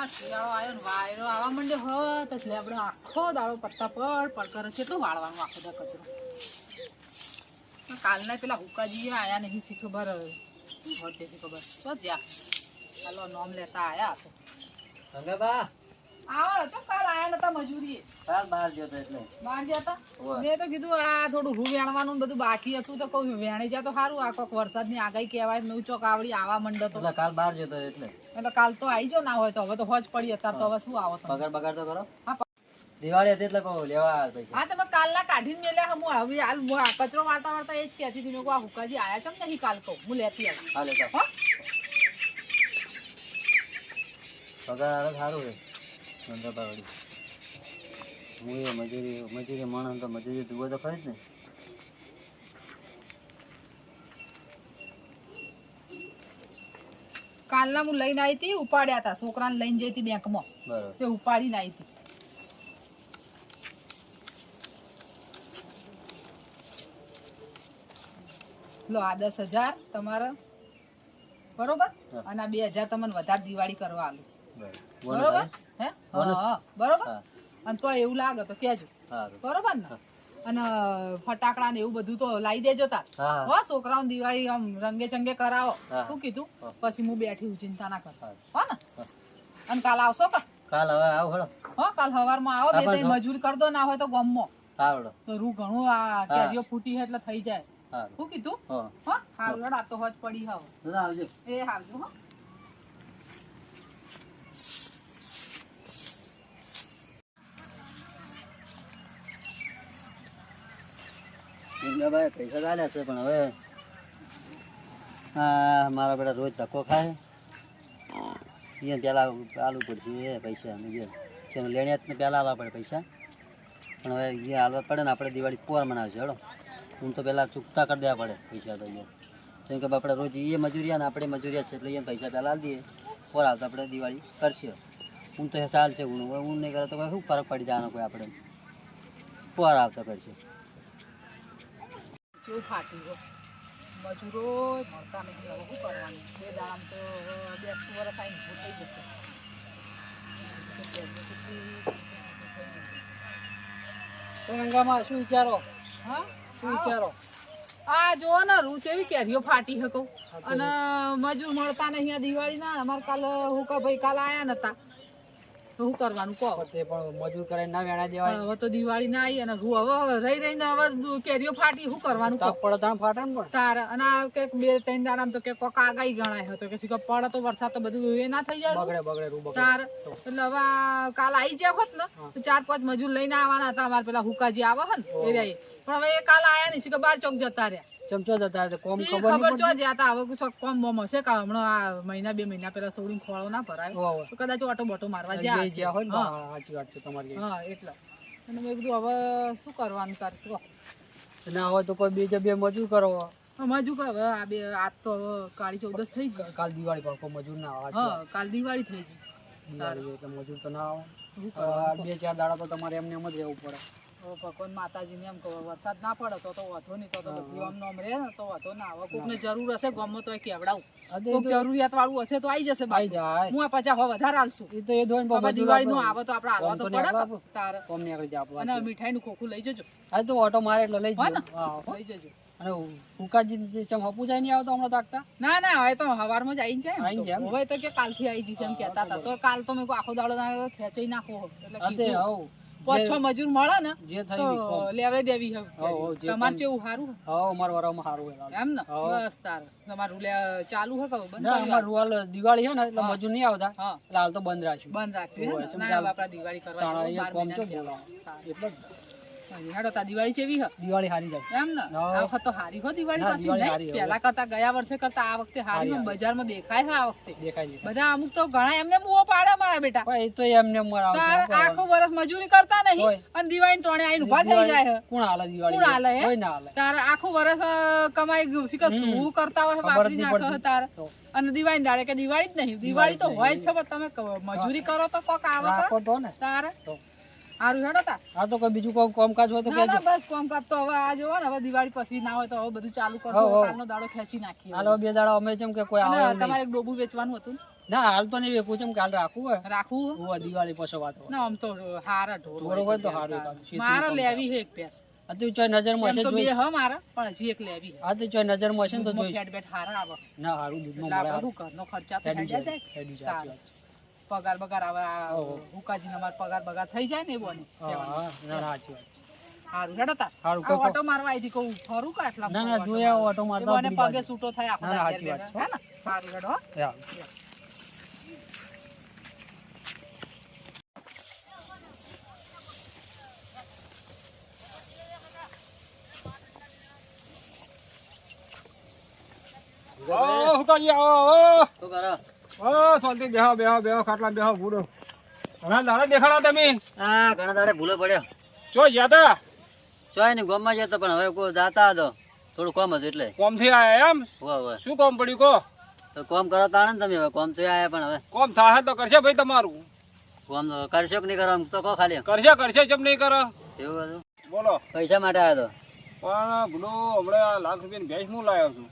આ શિયાળો આવ્યો ને વાયરો આવવા માંડ્યો હોત, એટલે આપણે આખો દાડો પત્તા પડ પડ કરે છે એટલું વાળવાનું આખો દા કચરો. કાલના પેલા હુકાજી આયા નહીં શી ખબર શું હોત ખબર? તો જ્યાં. ચાલો નોમ લેતા આયા તો. ગંગાબા આવો તો કાલ આયા નતા મજૂરી કાલ બહાર ગયો એટલે. બહાર ગયા તા? મેં તો કીધું આ થોડું રૂ વેણવાનું બધું બાકી હતું તો કહું વેણી જાય તો સારું આ કોક વરસાદની આગાહી કહેવાય મેં ચોક આવડી આવા મંડો એટલે કાલ બહાર ગયો એટલે. એટલે કાલ તો આવી જો ના હોય તો હવે તો હોજ પડી અત્યારે તો હવે શું આવો તમે? પગાર બગાર તો કરો. હા દિવાળી હતી એટલે કહું લેવા આવ્યા પૈસા હા તમે કાલના કાઢીને મેલ્યા હું હવે હાલ કચરો વાળતા વાળતા એ જ કહેતી હતી મેં કહું આ હુકાજી આયા છે નહીં કાલ કહું હું લેતી આવું. હા લેતા પગાર સારું છે. ગંગાબા હું એ મજૂરી મજૂરી માણસ તો મજૂરી જુઓ તો ખરી ને. કાલના હું લઈને આવી હતી ઉપાડ્યા હતા છોકરાને લઈને જઈ હતી બેંકમાં. તે ઉપાડીને આવી હતી. લો આ દસ હજાર તમારા. બરોબર? અને આ બે હજાર તમને વધારે દિવાળી કરવા આવ્યું બરોબર. હે? બરોબર? અને તો એવું લાગે તો કેજો બરોબર ને? અને ફટાકડા ને એવું બધું તો લાવી દેજો તાર. હા છોકરાઓ દિવાળી આમ રંગે ચંગે કરાવો. શું કીધું? પછી હું બેઠી હું ચિંતા ના કરતા. હો. ને? અને કાલ આવશો કે? કાલ હવે આવ હળો. હો કાલ હવારમાં આવો બે ત્રણ મજૂરી કર દો ના હોય તો ગમમાં સારું તો રૂ ઘણું આ કેરીઓ ફૂટી છે એટલે થઈ જાય. શું કીધું? હા. હો આ તો હોજ પડી હાવ. આવજો. એ આવજો હો. ગંગાભાઈ પૈસા ચાલ્યા છે, પણ હવે હા મારા બેટા રોજ ધક્કો ખાય. એ પહેલાં આલવું પડશે એ પૈસા અને જે. લેણ્યા લેણિયાતને પહેલાં આલવા પડે પૈસા. પણ હવે એ હાલવા પડે ને આપણે દિવાળી પોર મનાવશે હેડો. હું તો પહેલાં ચૂકતા કરી દેવા પડે પૈસા તો એ કેમ કે આપણે રોજ એ મજૂરિયા ને આપણે મજૂરિયા છે, એટલે એ પૈસા પહેલાં આલી દઈએ. પોર આવતા આપણે દિવાળી કરશે. હું તો ચાલશે, હું હું નહીં કરે તો શું ફરક પડી જવાનો કોઈ આપણે. પોર આવતા કરશે. કેવું ફાટ્યું હો મજૂરો મળતા નથી. હવે શું કરવાનું? બે દાડામાં તો બે વરસ આવીને ઊભું થઈ જશે. ગંગામાં શું વિચારો? હા? શું વિચારો? આ જોવો ને રૂચ એવી કેરીઓ ફાટી હકો. અને મજૂર મળતા નહીં દિવાળી ના અમારે કાલ હું ભાઈ કાલ આયા નતા. તો શું કરવાનું કહો? તે પણ મજૂર કરે ના વેણા દેવાય. હવે તો દિવાળી ના આવી અને હું હવે હવે રહી રહીને હવે કેરીઓ ફાટી શું કરવાનું પડે તાણ ફાટે ને તાર અને કે બે ત્રણ દાડામાં તો કે કોક આગાઈ ગણાય હતો કે શું પડે તો વરસાદ તો બધું એ ના થઈ જાય. બગડે બગડે તાર એટલે હવે કાલ આવી જાય હોત ને તો ચાર પાંચ મજૂર લઈને આવવાના હતા અમારે પેલા હુકાજી આવે હે ને એ રહી પણ હવે એ કાલ આયા નહીં શીખર બાર ચોક જતા રહ્યા. ચમચો જતા કોમ ખબર ખબર ચો જ્યાં તા હવે કુછ કોમ બોમ હશે કા હમણાં આ મહિના બે મહિના પહેલા સોડીને ખોળો ના ભરાય. તો કદાચ ઓટો બોટો મારવા જ્યાં જઈ જ્યાં હોય હા, સાચી વાત છે તમારી. હા એટલે. અને મેં કીધું હવે શું કરવાનું તાર? શું ના હોય તો કોઈ બીજે બે મજૂર કરો. મજૂર કરો. હવે આ બે આજ તો હવે કાળી ચૌદસ થઈ ગઈ. કાલ દિવાળી પર કોઈ મજૂર ના આવે હા કાલ દિવાળી થઈ ગઈ. દિવાળી એટલે મજૂર તો ના આવે બે ચાર દાડા તો તમારે એમને એમ જ રહેવું પડે. હવે ભગવાન માતાજીને એમ કહો વરસાદ ના પડે તો તો વાંધો નહીં તો તો બધું આમ નામ રહે તો વાંધો ના આવે. કોકને જરૂર હશે ગામમાં તો કેવડાવું કોક જરૂરિયાત વાળું હશે તો આવી જશે ભાઈ જાય. હું આ પચાસ હો વધારે આલશું એ તો એ ધોઈને બાબા દિવાળી નું આવે તો આપણે હાલવા તો પડે. તારે. કોમની આગળ જાવ અને મીઠાઈ નું ખોખું લઈ જજો. હા તો ઓટો મારે એટલે લઈ જજો. હા લઈ જજો. અને ફૂકાજી ચમ હપુ જાય નહીં આવતો હમણાં તાકતા ના ના હવે તો હવારમાં જ આવી જાય આઈને જાય? હવે તો કે કાલથી આવી જશે એમ કહેતા હતા. તો કાલ તો મેં આખો દાડો ના ખેંચાઈ નાખો એટલે. હવ. પાંચ છ મજૂર મળે ને જે થઈ લેવડે દેવી હવે. તમારે કેવું સારું હા અમારા વારામાં સારું એમ ને? બસ તાર. તમારું લે ચાલુ હે કહો બંધ અમાર રૂવાલ દિવાળી છે ને એટલે મજૂર નહીં આવતા. એટલે હાલ તો બંધ રાખ્યું બંધ રાખ્યું હે ને? ચાલ- દિવાળી કરવા કોમ ચો બોલાવો. એટલે. હા, હેડો તાર દિવાળી ચેવી હે. દિવાળી હારી જાય. એમ ને? આ વખત તો હારી હો દિવાળી પાછી નહીં? હારી કરતા ગયા વર્ષે કરતા આ વખતે હારી હારી, બજારમાં દેખાય છે આ વખતે. દેખાય બધા અમુક તો ઘણા એમને મુઓ પાડે મારા બેટા. પણ એ તો એમને એમ મરાવે છે, તાર શું કરવાનું? આખું વર્ષ મજૂરી કરતા નહીં અને દિવાળી ટોણે આઈને ઊભા થઈ જાય કોણ હાલે દિવાળી? કોણ હાલે, કોઈ ના હાલે. તાર આખું વર્ષ કમાઈ ગયું. શીખર શું કરતા હોય વાપરી નાખો તાર. અને દિવાળી દાડે કે દિવાળી જ નહીં. દિવાળી તો હોય જ છે પણ તમે મજૂરી કરો તો કોક આવે તો ને. તારે. સારું હેડો તા. હા તો કોઈ બીજું કોઈ કામકાજ હોય તો કહેજો ના બસ કામકાજ તો હવે આ જોવો ને હવે દિવાળી પછી ના હોય તો હવે બધું ચાલુ કરો કાલનો દાડો ખેંચી નાખીએ હાલો બે દાડા અમે જેમ કે કોઈ આવે તમારે ડોબું વેચવાનું હતું? ના હાલ તો નહીં વેકું છે કાલ રાખવું હોય. રાખવું હોય? દિવાળી પછી વાત હોય. ના આમ તો હારા ઢોર હોય તો હારું. મારે લેવી છે એક પેસ ચોય તો બે હ મારે પણ હજી એક લેવી આ તો ચોય નજરમાં હશે ને તો દૂધમાં જોઈશ. બેટ હારા આવે. ના હારું દૂધમાં એટલે મળે આપણે ઘરનો ખર્ચા તો થઈ જાય પગાર બગાર આવે હુકાજી ઓહો. પગાર બગાર થઈ જાય ને એવું હા હા ના ના સાચી વાત. સારું. ઓટો મારવા આવી કહું ફરું કા એટલા ના ના જોયા ઓટો મારતા મને પગે છૂટો થાય દાડો સાચી વાત હે ને? સારું હેડો હો. હુકાજી આવો. શું કરો? ઓ શાંતિ બેહો બેહો બેહો ખાટલા બેહો ભૂડો ઘણા દાડા દેખાડા તમે. હા ઘણા દાડે ભૂલો પડ્યો. ચો ગયા તા ચોય ને ગામમાં જતો પણ હવે કોઈ જાતા હતો. થોડું કોમ હતું એટલે. કોમથી આયા એમ? વાહ શું કોમ પડ્યું કો તો કોમ કરો તાણે ને તમે હવે કોમ આયા પણ હવે. કોમ થાય તો કરશે ભાઈ તમારું. કોમ તો કરશો કે નહીં કરો તો કહો ખાલી. કરશે કરશે ચમ નહીં કરો. એવું હતું. બોલો. પૈસા માટે આવ્યો પણ ભૂલો હમણાં લાખ રૂપિયાની ભેંસ હું લાવ્યો છું.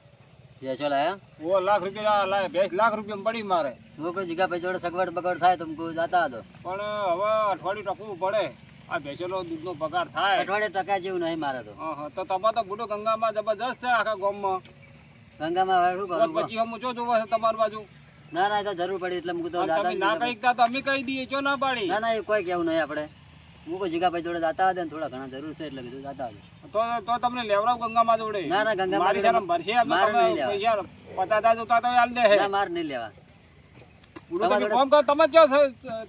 જે છો લાયા? ઓ લાખ રૂપિયા લાય ભેંસ લાખ રૂપિયા પડી મારે. હું કોઈ જગ્યા જોડે સગવડ બગડ થાય તો કોઈ જાતા હતો? પણ હવે અઠવાડિયું ટકવું પડે. આ ભેંસોનો દૂધનો પગાર થાય. અઠવાડિયે ટકા જેવું નહીં મારે તો. તો તમારે તો બુડો ગંગામાં જબરજસ્ત છે આખા ગામમાં. ગંગામાં હવે શું કરું પછી હું ચો જોવા છે તમારી બાજુ? ના ના તો જરૂર પડી એટલે મૂકું તો અને જાતા તમે જ ના નહીં. તો અમે કહી દઈએ ચો ના પાડી? ના ના એ કોઈ કેવું નહીં આપણે. હું કોઈ જગ્યા જોડે જાતા હતા થોડા ઘણા જરૂર છે એટલે કીધું જાતા હતા તો તો તમને લેવડાવ ગંગામાં જોડે. ના ના ગંગામાં મારી શરમ ભરશે મારે નહીં લેવા. પૈસા પચાસ જોતા તો આલ દે હે. ના માર નહીં લેવા. પૂરું તમે કોમ કરો તમે જો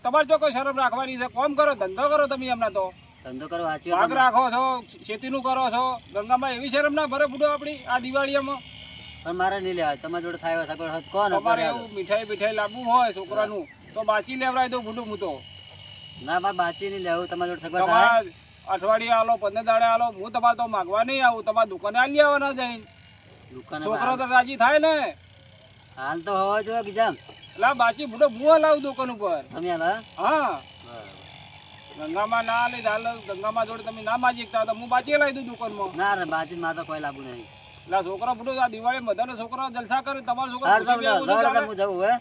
તમારે જો કોઈ શરમ રાખવાની છે કોમ કરો ધંધો કરો તમે હમણાં તો. ધંધો કરો સાચી પાક રાખો છો ખેતીનું કરો છો ગંગામાં એવી શરમ ના ભરે બુડો આપણી આ દિવાળીમાં પણ મારે નહીં લેવા તમારા જોડે થાય સગવડ કોણ તમારે એવું મીઠાઈ મીઠાઈ લાવવું હોય છોકરાનું તો બાચી લેવડાય દો બુડું હું તો. ના મારે બાચી નહીં લેવું તમારા જોડે સગવડ અઠવાડિયે આલો પંદર દાડે આલો હું તમારે તો માગવા નહીં આવું તમારે દુકાને આલી આવવાના જઈ છોકરો તો રાજી થાય ને. હાલ તો હોવા જોઈએ કે એટલે બાકી બુડો હું લાવું દુકાન ઉપર? તમે હાલ હા? ગંગામાં ના લઈ હાલ ગંગામાં જોડે તમે ના માજી શકતા તો હું બાચી લાવી દઉં દુકાનમાં. ના રે બાચી માં તો કોઈ લાગુ નહીં. એટલે છોકરા બુડો આ દિવાળી બધાને છોકરા જલસા કરે તમારો છોકરા જવું હે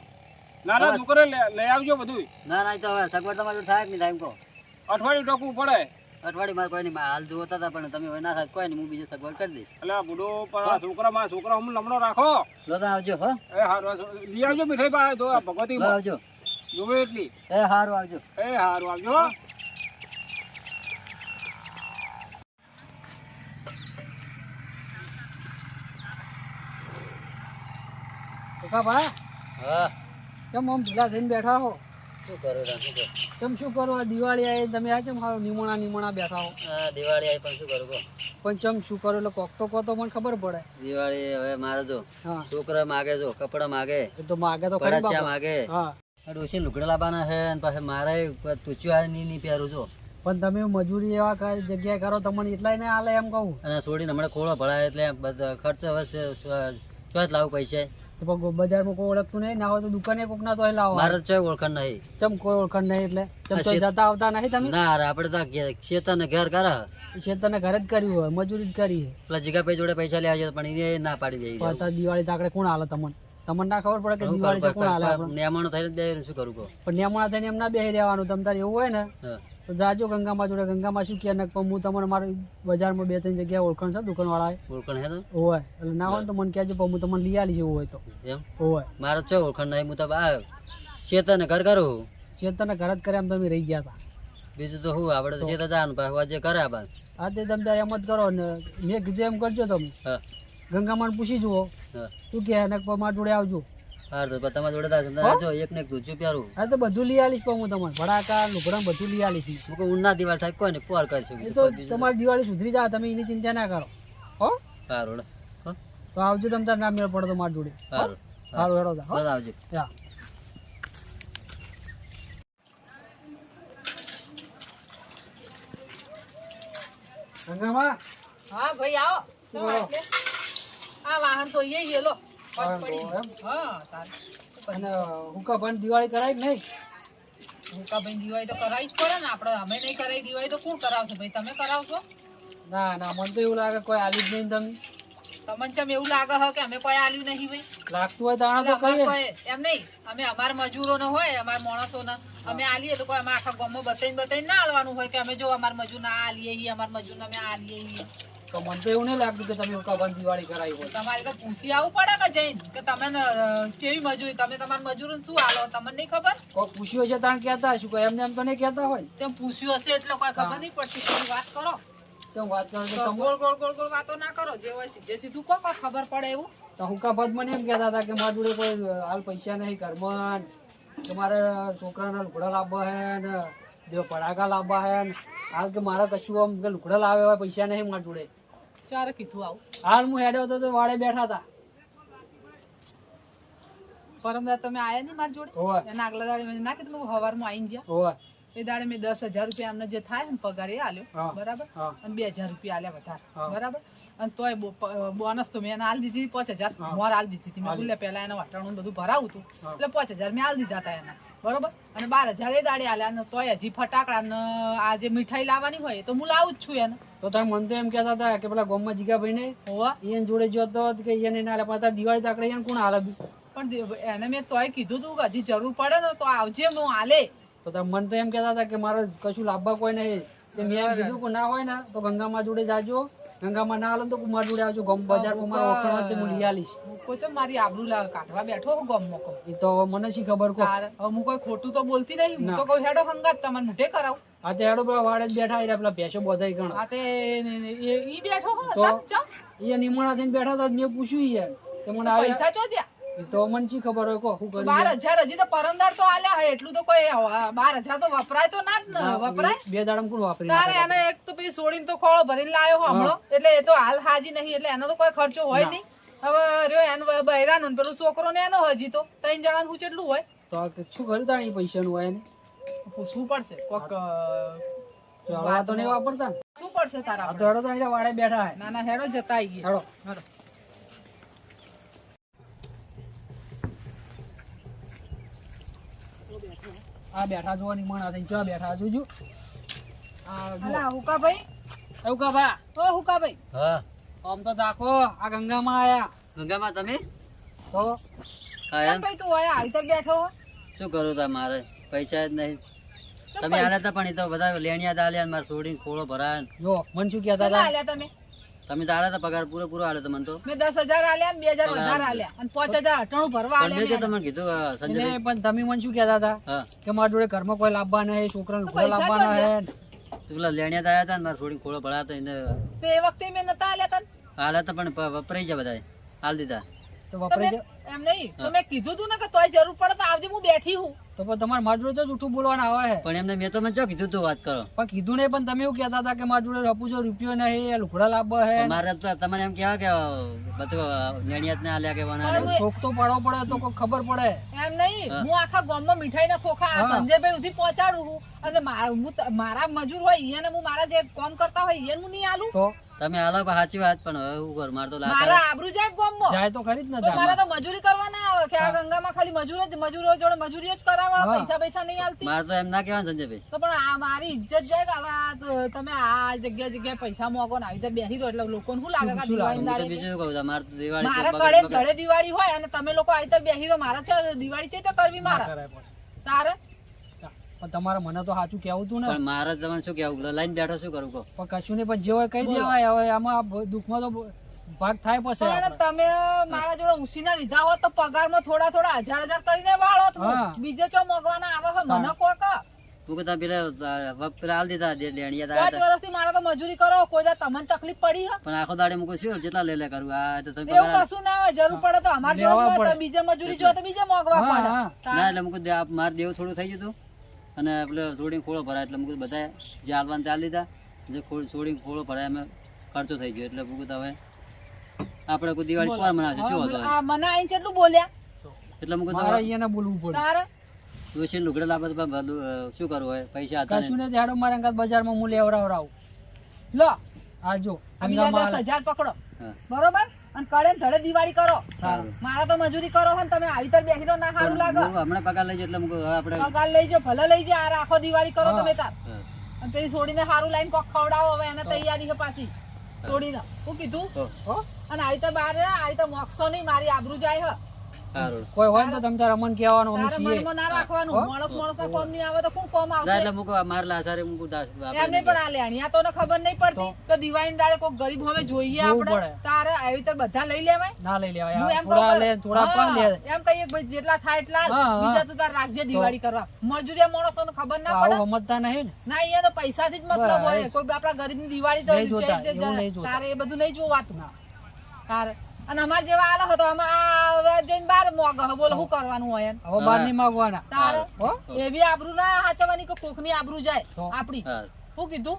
ના ના દુકાને લઈ આવજો બધું ના ના તો હવે સગવડ તમારે થાય કે નહીં થાય કહો. અઠવાડિયું ટોકવું પડે. અઠવાડિયે મારે કોઈ નહીં હાલ જોતા હતા પણ તમે ના થાય કોઈ નહીં હું બીજી સગવડ કરી દઈશ. એટલે બુડો પણ આ છોકરા મારા છોકરા હું લમણો રાખો. લો આવજો હો. એ હારું લઈ આવજો મીઠાઈ પાસે તો આ ભગવતી આવજો. જોવે એટલી. એ સારું આવજો. એ હારું આવજો હો. કાકા હા. ચમ આમ ઢીલા થઈને બેઠા હો? શું કરું શું કરું? શું કરો? આ દિવાળી આવી તમે આ ચમ હારો નિમોણા નિમોણા બેઠા હો? હા દિવાળી આવી પણ શું કરું કહો? પણ ચમ શું કરો? એટલે કોક તો કહો તો મને ખબર પડે. દિવાળી હવે મારે જો છોકરા માગે જો કપડા માગે તો માગે તો ખરી માગે. હા. ડોસી લુગડા લાવવાના છે અને પાછા મારે તુચ્યું આ નહીં નહીં પહેરું છો પણ તમે મજૂરી એવા કઈ જગ્યાએ કરો તમને એટલાય ને હાલે એમ કહું. અને છોડીને હમણાં ખોળો ભરાય એટલે ખર્ચ હવે ચોટ લાવું પૈસા. તો બજારમાં કોઈ ઓળખતું નહીં. ના હોય તો દુકાને કોક ના તો લાવો. મારે તો ઓળખાણ નહીં. ચમ કોઈ ઓળખાણ નહીં એટલે? ચમ તો જતા આવતા નહીં તમે? ના આપણે તો ઘર કરે. ખેતરને ઘરે જ કર્યું હોય મજૂરી જ કરી છે પેલા જીગાભાઈ જોડે પૈસા લેવા જાય પણ એ ના પાડી દે દિવાળી તાકડે કોણ હાલે તમને? તમને ના ખબર પડે કે દિવાળી છે કોણ હાલે આપણે નિયમણું થઈને શું કરું પણ નિયમણા થઈને એમ ના બેસી રહેવાનું તમ તારે એવું હોય ને તો જાજો ગંગામાં જોડે ગંગામાં શું કે પણ હું તમને મારી બજારમાં બે ત્રણ જગ્યાએ ઓળખાણ છે દુકાનવાળા ઓળખાણ હે તો હોય. એટલે ના હોય તો મને કહેજો પણ હું તમને લઈ આલી હોય તો. એમ? હોય. મારે છે ઓળખાણ નહીં હું તો આ ચેતન ઘર કરું ચેતન ઘર જ કર્યા એમ તમે રહી ગયા હતા. બીજું તો શું આપણે તો ખેતર જવાનું પાછું જે કરે આ બાદ. આ તે તમે તારે એમ જ કરો ને મેં કીધું એમ કરજો તમે. હા. ગંગામાં પૂછી જુઓ. તું કે ને મારા જોડે આવજો. હાર તો તમારા જોડે થાય જો એક ને એક ધૂચું પ્યારું હા તો બધું લઈ આલીશ પણ હું તમને ભડાકા લુગડા બધું લઈ આલીશ. હું કહું ઊંડા દિવાળ થાય કોઈ ને પોર કરશું એ તો તમારી દિવાળી સુધરી જાય તમે એની ચિંતા ના કરો. હો? સારું તો આવજો તમે તાર ના મેળ પડે તો મારી જોડે. સારું. સારું હેડો બસ આવજો. હા ગંગામાં હા ભાઈ આવો? આ વાહન તો અહીંયા ગયેલો અને દિવાળી કરાય નહીં? ભૂકા દિવાળી તો કરાવી જ પડે ને. આપણે અમે નહીં કરાવી દિવાળી તો કોણ કરાવશે ભાઈ? તમે કરાવશો? ના ના મને તો એવું લાગે કોઈ આવી જ નહીં તમે તમને. ચમ એવું લાગે હ કે અમે કોઈ આલ્યું નહીં ભાઈ. લાગતું હોય તાણા તો કહીએ. એમ નહીં. અમે અમારા મજૂરોને હોય અમારા માણસોને. અમે આલીએ તો કોઈ અમે આખા ગામમાં બતાવીને બતાવીને ના આલવાનું હોય કે અમે જો અમારા મજૂર ના આલીએ છીએ મજૂર અમે આલીએ તો મને તો એવું નહીં લાગતું કે તમે કબન દિવાળી કરાવી હોય. તમારે તો પૂછી આવવું પડે કે જઈને કે તમે કેવી મજૂરી? તમે તમારા મજૂરોને શું હાલો? તમને નહીં ખબર? કોઈ પૂછ્યું હશે તાણ કહેતા હશું? કોઈ એમને એમ તો નહીં કહેતા હોય? તેમ પૂછ્યું હશે એટલે કોઈ ખબર નહીં પડતી તમે વાત કરો. તો વાત કરો તો ગોળ ગોળ ગોળ ગોળ વાતો ના કરો જે હોય સીધે સીધું કહો કોઈ ખબર પડે એવું? તો હુકાબાદ મને એમ કહેતા હતા કે મારા જોડે કોઈ હાલ પૈસા નહીં ઘરમાં તમારે છોકરાના લુગડા લાવવા હે ને બે પડાકા લાવવા હે હાલ કે મારા કશું આમ કે લુગડા લાવે હોય પૈસા નહીં મારા જોડે. ચારે કીધું આવું. હાલ હું હેડ્યો હતો તો વાડે બેઠા હતા. પરમદા તમે આયા નહીં મારી જોડે? એના આગલા દાડે મેં ના કીધું મેં હવારમાં આવીને જ્યાં. એ દાડે મેં દસ હજાર રૂપિયા અમને જે થાય ને પગાર એ આલ્યો. બરાબર? અને બે હજાર રૂપિયા આલ્યા વધારે. બરાબર? અને તોય બોનસ તો મેં એને આલી દીધી પાંચ હજાર. મોર આલી દીધી હતી. મેં આલી. બોલે પહેલા એને વટાણું બધું ભરાવું હતું એટલે પાંચ હજાર મેં આલી દીધા હતા એના. બરોબર? અને બાર હજાર એ દાડે આલ્યા ને તોય હજી ફટાકડા ને આ જે મીઠાઈ લાવવાની હોય તો હું લાવું જ છું એને. તો તમે મને તો એમ કહેતા હતા કે પેલા ગોમમાં જીગા ભાઈ ને હોવા. એને જોડે જોતો કે એને ના હાલે પણ દિવાળી તાકડે એને કોણ આલે? પણ એને મેં તોય કીધું તું કે હજી જરૂર પડે ને તો આવજે હું આલે. તો મને તો એમ કહેતા હતા કે મારે કશું લાભવા કોઈ નહીં. મેં કીધું કે ના હોય ને તો ગંગામાં જોડે જાજો. ગંગામાં ના હાલે તો કુમાર જોડે આવજો. ગમ બજારમાં મારા ઓળખાણ તે હું લઈ આલીશ. કોઈ ચમ મારી આબરૂ લા- કાઢવા બેઠો હો ગમમાં કહું એ તો મને શી ખબર કહો હું કોઈ ખોટું તો બોલતી નહીં. હું તો કહું હેડો હંગાત તમને કરાવું. આ તે હેડો પેલા વાડે જ બેઠા રહ્યા પેલા ભેંસો બોધાઈ ગણ. આ તે ઈ બેઠો હો તો? નિમણા થઈને બેઠા મેં પૂછ્યું યાર. મને પૈસા ચો તો મને શી ખબર હોય? કો શું કરું બાર હજાર હજી તો પરમદાર તો આલ્યા હોય એટલું તો કોઈ બાર હજાર તો વપરાય તો ના જ ને વપરાય. બે દાડમ કોણ વાપરી તારે એને એક તો પછી છોડીને તો ખોળો ભરીને લાયો હમણો એટલે એ તો હાલ હાજી નહીં એટલે એનો તો કોઈ ખર્ચો હોય નહીં. હવે રહ્યો એનો બૈરાનો ને પેલું છોકરો ને એનો હજી તો ત્રણ જણાનું નું કેટલું હોય. તો શું કર્યું તા એ પૈસાનું હોય એને? પૂછવું પડશે? કોક તો નહીં વાપરતા શું પડશે તારા તો હેડો વાડે બેઠા હે. ના ના હેડો જતા આવીએ હેડો. હેડો આ બેઠા જોવાની નિમણા થઈ ક્યાં બેઠા જોજો. આ જો. અલા હુકાભાઈ? ભા ઓ હુકાભાઈ? હા. આમ તો દાખો આ ગંગામાં આયા. ગંગામાં તમે? તો? હા ભાઈ તું આયા આવી તો બેઠો શું કરું તમારે પૈસા જ નહીં. તમે આલ્યા હતા પણ એ તો બધા લેણિયા આલ્યા મારે છોડીને ખોળો ભરાય જો મન શું કહેતા હતા? તમે તમે તો આલ્યા હતા પગાર પૂરો પૂરો આલ્યો તો તો. મેં 10000 આલ્યા ને 2000 વધારે આલ્યા અને પાંચ હજાર ભરવા પણ મેં જે તમને કીધું સંજય ને પણ તમે મને શું કહેતા હતા? કે મારા જોડે ઘરમાં કોઈ લાવવા નહીં છોકરાને કોઈ લુગડા પૈસા હે તો પેલા લેણિયા આયા હતા ને મારે છોડીને ખોળો ભરાયા હતા એને તો એ વખતે મેં નતા આલ્યા તને આલ્યા હતા પણ વપરાઈ જાય બધા હાલ દીધા. તો વપરાઈ જાય એમ નહીં? તો મેં કીધું તું ને કે તોય જરૂર પડે તો આવજે હું બેઠી હું. તો પણ તમારે મારા જોડે જૂઠું બોલવાના આવે છે. પણ એમને મેં તો મને ચો કીધું તું વાત કરો? પણ કીધું નહીં પણ તમે એવું કહેતા હતા કે મારા જોડે રપુજો રૂપિયો નહીં લુગડા લાવવા હે મારે તો તમારે એમ કહેવા કે બધું નેણિયાત ને આલ્યા કે વના શોખ તો પાડવો પડે તો કોઈ ખબર પડે. એમ નહીં? હું. આખા ગામમાં મીઠાઈ ના ખોખા સંજયભાઈ સુધી પહોંચાડું છું. અને મારા હું મારા મજૂર હોય એને હું મારા જે કામ કરતા હોય એને હું નહીં આલું? તો? તમે આલો સાચી વાત પણ હવે હું કર? મારે તો મારા આબરૂ જાય ગામમાં. જાય તો ખરી જ ને તો મારે તો મજૂરી કરવા ના આવે કે આ ગંગામાં ખાલી મજૂર જ મજૂરો જોડે મજૂરી જ કરાવવા પૈસા પૈસા નહીં આલતી મારે તો એમ ના કહેવાય સંજયભાઈ. તો પણ આ મારી ઇજ્જત જાય કે હવે તમે આ જગ્યા જગ્યાએ પૈસા મોકો ને આવી રીતે બેસી દો એટલે લોકોને શું લાગે કે દાડે બીજું કહું છું, મારે તો દિવાળી મારા કડે બગડ- દિવાળી હોય અને તમે લોકો આવી રીતે બેસી રહો. મારા દિવાળી છે તો કરવી મારે. તારે? પણ તમારે મને તો સાચું કેવું તું ને. મારે તમને શું કેવું લઈને બેઠો શું કરું કહો? પણ કશું નહીં પણ જે હોય કહી દેવાય હવે આમાં દુઃખમાં તો ભાગ થાય પછી તમે મારા જોડે ઉસીના લીધા હોત તો પગારમાં થોડા થોડા હજાર હજાર કરીને વાળો બીજે ચો મગવાના આવે છે? મને કોક તું કે તમે પેલા પેલા હાલ દીધા જે લેણિયા પાંચ વર્ષથી મારા તો મજૂરી કરો કોઈ દા તમને તકલીફ પડી હે પણ આખો દાડે મૂકું શું? જેટલા લે લે કરું. આ તો તમે એવું કશું ના હોય જરૂર પડે તો અમારે જોડે. બીજે મજૂરી જો તો બીજે મોગવા પડે. ના એટલે મૂકું દે- મારે દેવું થોડું થઈ ગયું હતું અને આપણે સોડિંગ ખોળો ભરાય એટલે મૂકું બધા જે હાલવાન ચાલી હાલ દીધા. જે ખોળ છોડીને ખોળો ભરાય અમે ખર્ચો થઈ ગયો. એટલે મૂકું હવે આપણે કોઈ દિવાળી કોણ મનાવશે શું હતો આ મને આઈને કેટલું બોલ્યા? એટલે મૂકું તમારે અહીંયા અહીંયા બોલવું પડે. તારે? ડોશી લુગડા લાવવા તો ભલું, શું કરવું હોય પૈસા હતા કશું ને. જાડો મારા અંગાત બજારમાં મૂલ્ય અવરાવરાવ લો. આ જો આ બીજા દસ હજાર પકડો. બરોબર? અને કળે ધડે દિવાળી કરો. મારા તો મજૂરી કરો હો તમે આવી તર બેસી ના સારું લાગે. હમણાં પગાર લઈ એટલે આપણે પગાર લઈ જાઓ ભલે લઈ જાય આ રાખો દિવાળી કરો તમે તાર. અને પેલી છોડીને સારું લાઈન કોક ખવડાવો હવે એને તૈયારી છે પાછી. છોડીને શું કીધું? હો. હો? અને આવી તો બહાર આવી તો મોક્ષો નહીં મારી આબરૂ જાય હ. કોઈ હોય ને તો તમે તારે મન કહેવાનું અમે છીએ. મનમાં ના રાખવાનું. માણસ માણસ ના કોમ નહીં આવે તો કોણ કોમ આવશે? એટલે મૂકો માર લાસારે મૂકો દાસ એમને પણ આ લેણી આ તો ને ખબર નહીં પડતી કે દિવાળી દાડે કોઈ ગરીબ હવે જોઈએ આપણે. તારે આવી તો બધા લઈ લેવાય? ના લઈ લેવાય હું એમ થોડા લે થોડા પણ લે. એમ કહીએ કે ભાઈ જેટલા થાય એટલા. બીજા તું તાર રાખજે દિવાળી કરવા. મજૂરિયા માણસો ખબર ના પડે? સમજતા નહીં ને? ના અહીંયા તો પૈસાથી જ મતલબ હોય. કોઈ આપણા ગરીબની દિવાળી તો. તારે એ બધું નહીં જોવાતું. તારે. અને અમાર જેવા આલા હતો આમાં આ હવે જઈને બાર મોગ હે. બોલો શું કરવાનું હોય હવે બહાર નહીં માગવાના. તારે? એવી આબરૂ ના હાચવવાની કે કોકની આબરૂ જાય? તો. શું કીધું?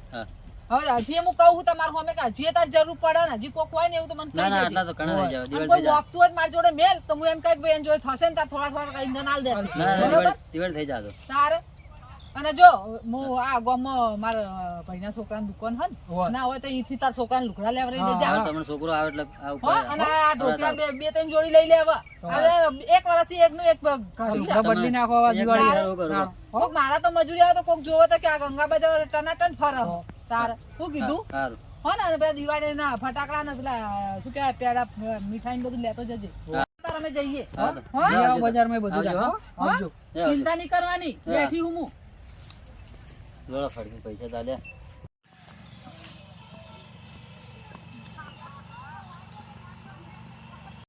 હવે હજી હું કહું છું હોમે કે હજી તાર જરૂર પડે ને હજી કોક હોય ને એવું તો મને કહી ના તો ઘણા થઈ જાવ કોઈ થઈ હોય તો મારી જોડે મેલ તો હું એમ કઈ એન્જોય ભાઈ થશે ને તાર થોડા થોડા કઈ ઇંધન આલ દેશે બરોબર? થઈ તારે? અને જો હું આ ગામમાં મારા ભાઈના છોકરાની દુકાન હન ના હોય તો અહીંથી તાર છોકરાને લુગડા લેવા રહી જાય તમને છોકરો આવે એટલે. અને આ ધોતિયા બે બે ત્રણ જોડી લઈ લેવા. અરે એક વર્ષથી એકનું એક બદલી નાખો દિવાળી. કોક મારા તો મજૂરી આવે તો કોક જોવે તો કે આ ગંગા બધા ટનાટન ફરે. તાર શું કીધું? હો ને પેલા દિવાળી ના ફટાકડા ને પેલા શું કહેવાય પેલા મીઠાઈ ને બધું લેતો જજે. તાર અમે જઈએ. બજાર તો. હો? લઈ આવો બજારમાં એ બધું. ચિંતા નહીં કરવાની. બેઠી હું હું. જોડો ફડકી પૈસા તાલ્યા